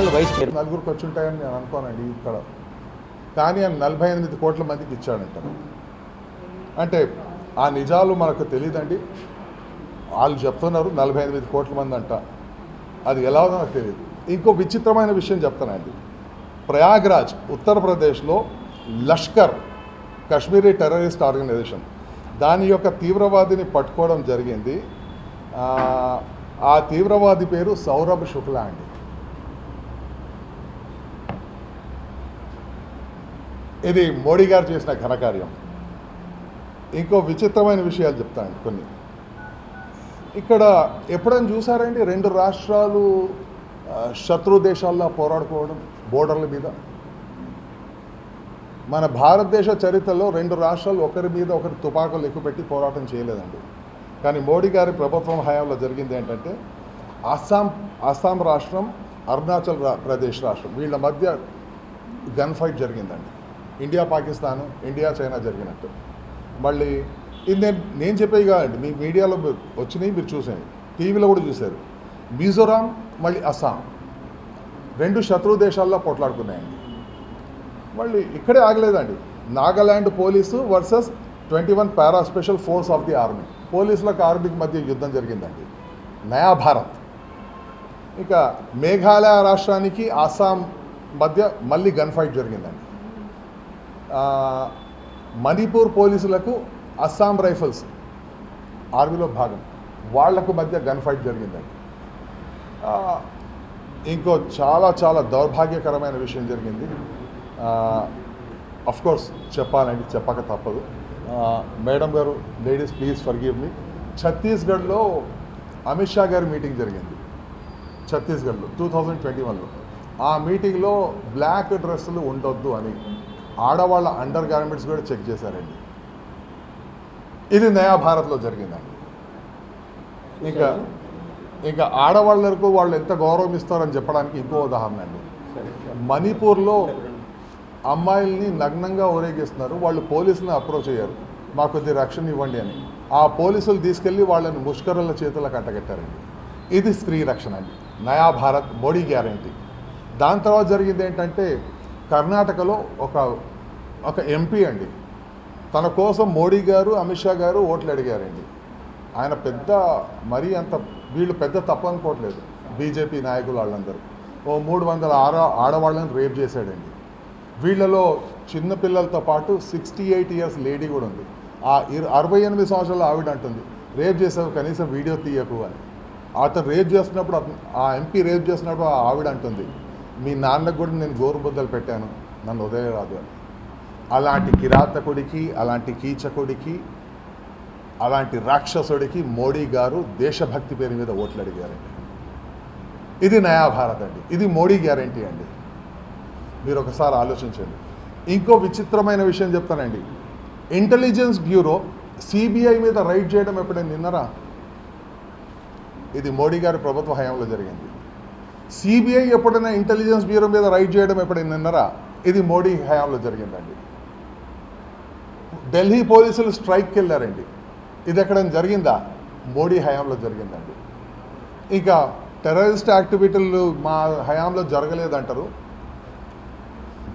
ఎన్నికల vice chairman నలుగురికి వచ్చి ఉంటాయని నేను అనుకోనండి ఇక్కడ. కానీ ఆయన నలభై ఎనిమిది కోట్ల మందికి ఇచ్చాడంట. అంటే ఆ నిజాలు మనకు తెలియదండి వాళ్ళు చెప్తున్నారు నలభై ఎనిమిది కోట్ల మంది అంట. అది ఎలా ఉందో నాకు తెలియదు ఇంకో విచిత్రమైన విషయం చెప్తానండి. ప్రయాగ్రాజ్ ఉత్తరప్రదేశ్లో లష్కర్ కాశ్మీరీ టెర్రరిస్ట్ ఆర్గనైజేషన్. దాని యొక్క తీవ్రవాదిని పట్టుకోవడం జరిగింది. ఆ, ఆ తీవ్రవాది పేరు సౌరభ్ శుక్లా అండి. ఇది మోడీ గారు చేసిన ఘనకార్యం. ఇంకో విచిత్రమైన విషయాలు చెప్తాను కొన్ని. ఇక్కడ ఎప్పుడైనా చూసారండి రెండు రాష్ట్రాలు శత్రు దేశాల్లో పోరాడుకోవడం బోర్డర్ల మీద? మన భారతదేశ చరిత్రలో రెండు రాష్ట్రాలు ఒకరి మీద ఒకరి తుపాకులు ఎక్కుపెట్టి పోరాటం చేయలేదండి. కానీ మోడీ గారి ప్రభుత్వం హయాంలో జరిగింది ఏంటంటే అస్సాం అస్సాం రాష్ట్రం అరుణాచల్ ప్రదేశ్ రాష్ట్రం వీళ్ళ మధ్య గన్ ఫైట్ జరిగిందండి. ఇండియా పాకిస్తాన్ ఇండియా చైనా జరిగినట్టు. మళ్ళీ ఇది నేను నేను చెప్పేది కాదండి మీ మీడియాలో వచ్చినాయి మీరు చూసాయి టీవీలో కూడా చూశారు. మిజోరాం మళ్ళీ అస్సాం. రెండు శత్రు దేశాల్లో పోట్లాడుకున్నాయండి. మళ్ళీ ఇక్కడే ఆగలేదండి. Nagaland police versus twenty one para special force of the army. పోలీసులకు ఆర్మీకి మధ్య యుద్ధం జరిగిందండి. నయా భారత్. ఇక మేఘాలయ రాష్ట్రానికి ఆసాం మధ్య మళ్ళీ గన్ ఫైట్ జరిగిందండి. మణిపూర్ పోలీసులకు అస్సాం రైఫల్స్ ఆర్మీలో భాగం. వాళ్ళకు మధ్య గన్ ఫైట్ జరిగిందండి. ఇంకో చాలా చాలా దౌర్భాగ్యకరమైన విషయం జరిగింది. అఫ్ కోర్స్ చెప్పాలండి చెప్పక తప్పదు. మేడం గారు లేడీస్ ప్లీజ్ ఫర్గివ్ మీ ఛత్తీస్గఢ్లో అమిత్ షా గారి మీటింగ్ జరిగింది. ఛత్తీస్గఢ్లో టూ థౌజండ్ ట్వంటీ వన్లో ఆ మీటింగ్లో బ్లాక్ డ్రెస్సులు ఉండొద్దు అని ఆడవాళ్ళ అండర్ గార్మెంట్స్ కూడా చెక్ చేశారండి. ఇది నయా భారత్లో జరిగిందండి. ఇంకా ఇంకా ఆడవాళ్ళకు వాళ్ళు ఎంత గౌరవం ఇస్తారని చెప్పడానికి ఇంకో ఉదాహరణ అండి. మణిపూర్లో అమ్మాయిల్ని నగ్నంగా ఊరేగిస్తున్నారు వాళ్ళు పోలీసులను అప్రోచ్ అయ్యారు మాకు కొద్ది రక్షణ ఇవ్వండి అని. ఆ పోలీసులు తీసుకెళ్ళి వాళ్ళని ముష్కరుల చేతులకు కట్టగట్టారండి. ఇది స్త్రీ రక్షణ అండి. నయా భారత్ మోడీ గ్యారంటీ. దాని తర్వాత జరిగింది ఏంటంటే కర్ణాటకలో ఒక ఒక ఎంపీ అండి. తన కోసం మోడీ గారు అమిత్ షా గారు ఓట్లు అడిగారండి. ఆయన పెద్ద మరీ అంత వీళ్ళు పెద్ద తప్పు అనుకోవట్లేదు బీజేపీ నాయకులు వాళ్ళందరూ. ఓ మూడు వందల ఆర ఆడవాళ్ళని రేప్ చేశాడండి. వీళ్ళలో చిన్నపిల్లలతో పాటు సిక్స్టీ ఎయిట్ ఇయర్స్ లేడీ కూడా ఉంది. ఆ ఇర- అరవై ఎనిమిది సంవత్సరాల ఆవిడ అంటుంది రేప్ చేసావు కనీసం వీడియో తీయకు అని. అతను రేప్ చేస్తున్నప్పుడు ఆ ఎంపీ రేప్ చేస్తున్నప్పుడు ఆ ఆవిడ అంటుంది మీ నాన్నకు కూడా నేను గోరుబుద్దలు పెట్టాను. నన్ను ఉదయరాదు అని. అలాంటి కిరాతకుడికి అలాంటి కీచకుడికి అలాంటి రాక్షసుడికి మోడీ గారు దేశభక్తి పేరు మీద ఓట్లు అడిగారండి. ఇది నయా భారత్ అండి. ఇది మోడీ గ్యారంటీ అండి. మీరు ఒకసారి ఆలోచించండి. ఇంకో విచిత్రమైన విషయం చెప్తానండి. ఇంటెలిజెన్స్ బ్యూరో సిబిఐ మీద రైడ్ చేయడం ఎప్పుడైనా నిన్నరా ఇది మోడీ గారి ప్రభుత్వ హయాంలో జరిగింది. సిబిఐ ఎప్పుడైనా ఇంటెలిజెన్స్ బ్యూరో మీద రైడ్ చేయడం ఎప్పుడైనా నిన్నరా ఇది మోడీ హయాంలో జరిగిందండి. ఢిల్లీ పోలీసులు స్ట్రైక్కి వెళ్ళారండి ఇది ఎక్కడైనా జరిగిందా? మోడీ హయాంలో జరిగిందండి. ఇంకా టెర్రరిస్ట్ యాక్టివిటీలు మా హయాంలో జరగలేదంటారు.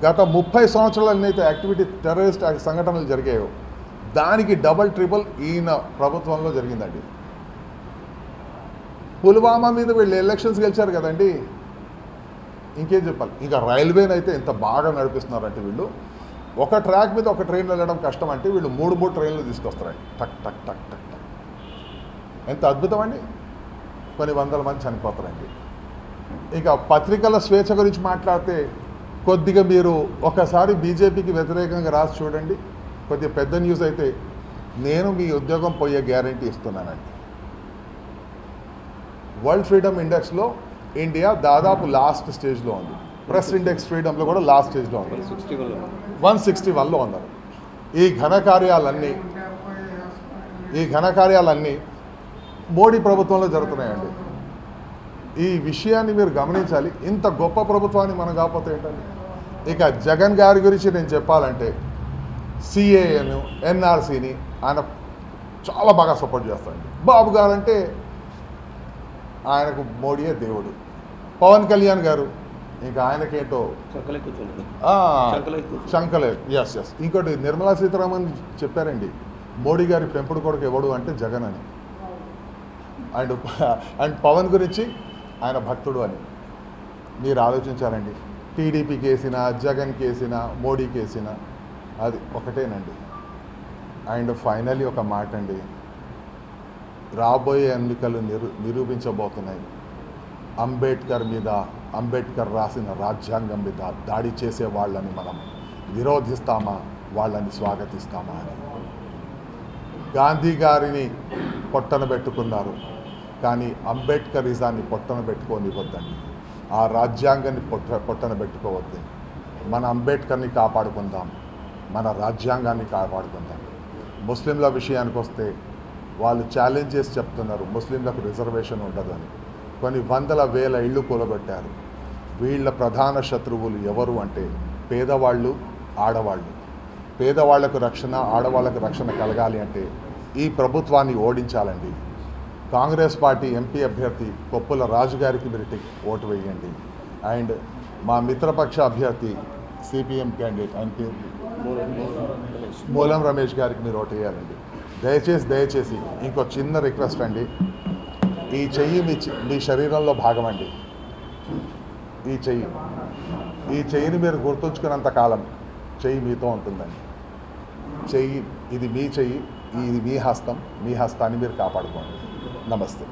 గత ముప్పై సంవత్సరాలన్నైతే యాక్టివిటీ టెర్రరిస్ట్ సంఘటనలు జరిగాయో దానికి డబల్ ట్రిపుల్ ఈయన ప్రభుత్వంలో జరిగిందండి. పుల్వామా మీద వీళ్ళు ఎలక్షన్స్ గెలిచారు కదండి. ఇంకేం చెప్పాలి? ఇంకా రైల్వేని అయితే ఎంత బాగా నడిపిస్తున్నారంటే వీళ్ళు. ఒక ట్రాక్ మీద ఒక ట్రైన్ వెళ్ళడం కష్టం అంటే వీళ్ళు మూడు మూడు ట్రైన్లు తీసుకొస్తారండి టక్ టక్ టక్ టక్ టక్. ఎంత అద్భుతం అండి. కొన్ని వందల మంది చనిపోతారండి ఇక పత్రికల స్వేచ్ఛ గురించి మాట్లాడితే కొద్దిగా మీరు ఒకసారి బీజేపీకి వ్యతిరేకంగా రాసి చూడండి. కొద్దిగా పెద్ద న్యూస్ అయితే నేను మీ ఉద్యోగం పోయే గ్యారంటీ ఇస్తున్నానండి. వరల్డ్ ఫ్రీడమ్ ఇండెక్స్లో ఇండియా దాదాపు లాస్ట్ స్టేజ్లో ఉంది. ప్రెస్ ఇండెక్స్ ఫ్రీడమ్లో కూడా లాస్ట్ స్టేజ్లో ఉంది. వన్ సిక్స్టీ వన్లో ఉన్నారు ఈ ఘనకార్యాలన్నీ ఈ ఘనకార్యాలన్నీ మోడీ ప్రభుత్వంలో జరుగుతున్నాయండి. ఈ విషయాన్ని మీరు గమనించాలి. ఇంత గొప్ప ప్రభుత్వాన్ని మనం కాకపోతే ఏంటండి? ఇక జగన్ గారి గురించి నేను చెప్పాలంటే సిఏఎన్ ఎన్ఆర్సీని ఆయన చాలా బాగా సపోర్ట్ చేస్తాడండి. బాబు గారు అంటే ఆయనకు మోడీయే దేవుడు. పవన్ కళ్యాణ్ గారు ఇంకా ఆయనకేంటో. శంకలే ఎస్ ఎస్ ఇంకోటి నిర్మలా సీతారామన్ చెప్పారండి మోడీ గారి పెంపుడు కొడుకు ఎవడు అంటే జగన్ అని. అండ్ అండ్ పవన్ గురించి ఆయన భక్తుడు అని. మీరు ఆలోచించాలండి. టీడీపీ కేసిన జగన్ కేసిన మోడీ కేసిన అది ఒకటేనండి. అండ్ ఫైనలీ ఒక మాట అండి రాబోయే ఎన్నికలు నిరు నిరూపించబోతున్నాయి. అంబేద్కర్ మీద అంబేద్కర్ రాసిన రాజ్యాంగం మీద దాడి చేసే వాళ్ళని మనం విరోధిస్తామా? వాళ్ళని స్వాగతిస్తామా అని. గాంధీ గారిని పొట్టన పెట్టుకున్నారు. కానీ అంబేద్కరిజాన్ని పొట్టన పెట్టుకోనివ్వద్దండి. ఆ రాజ్యాంగాన్ని పొట్ట పొట్టన పెట్టుకోవద్దు. మన అంబేద్కర్ని కాపాడుకుందాం. మన రాజ్యాంగాన్ని కాపాడుకుందాం. ముస్లింల విషయానికి వస్తే వాళ్ళు ఛాలెంజ్ చేసి చెప్తున్నారు ముస్లింలకు రిజర్వేషన్ ఉండదని. కొన్ని వందల వేల ఇళ్ళు కూలగొట్టారు. వీళ్ళ ప్రధాన శత్రువులు ఎవరు అంటే పేదవాళ్ళు ఆడవాళ్ళు. పేదవాళ్ళకు రక్షణ ఆడవాళ్ళకు రక్షణ కలగాలి అంటే ఈ ప్రభుత్వాన్ని ఓడించాలండి. కాంగ్రెస్ పార్టీ ఎంపీ అభ్యర్థి కొప్పుల రాజు గారికి మీరు టిక్ ఓటు వేయండి. అండ్ మా మిత్రపక్ష అభ్యర్థి సిపిఎం క్యాండిడేట్ ఆయన పేరు మూలం రమేష్. మూలం రమేష్ గారికి మీరు ఓటు వేయాలండి. దయచేసి దయచేసి ఇంకో చిన్న రిక్వెస్ట్ అండి. ఈ చెయ్యి మీ మీ శరీరంలో భాగం అండి ఈ చెయ్యి. ఈ చెయ్యిని మీరు గుర్తుంచుకున్నంత కాలం చెయ్యి మీతో ఉంటుందండి. చెయ్యి ఇది మీ చెయ్యి ఇది మీ హస్తం మీ హస్తాన్ని మీరు కాపాడుకోండి. నమస్తే.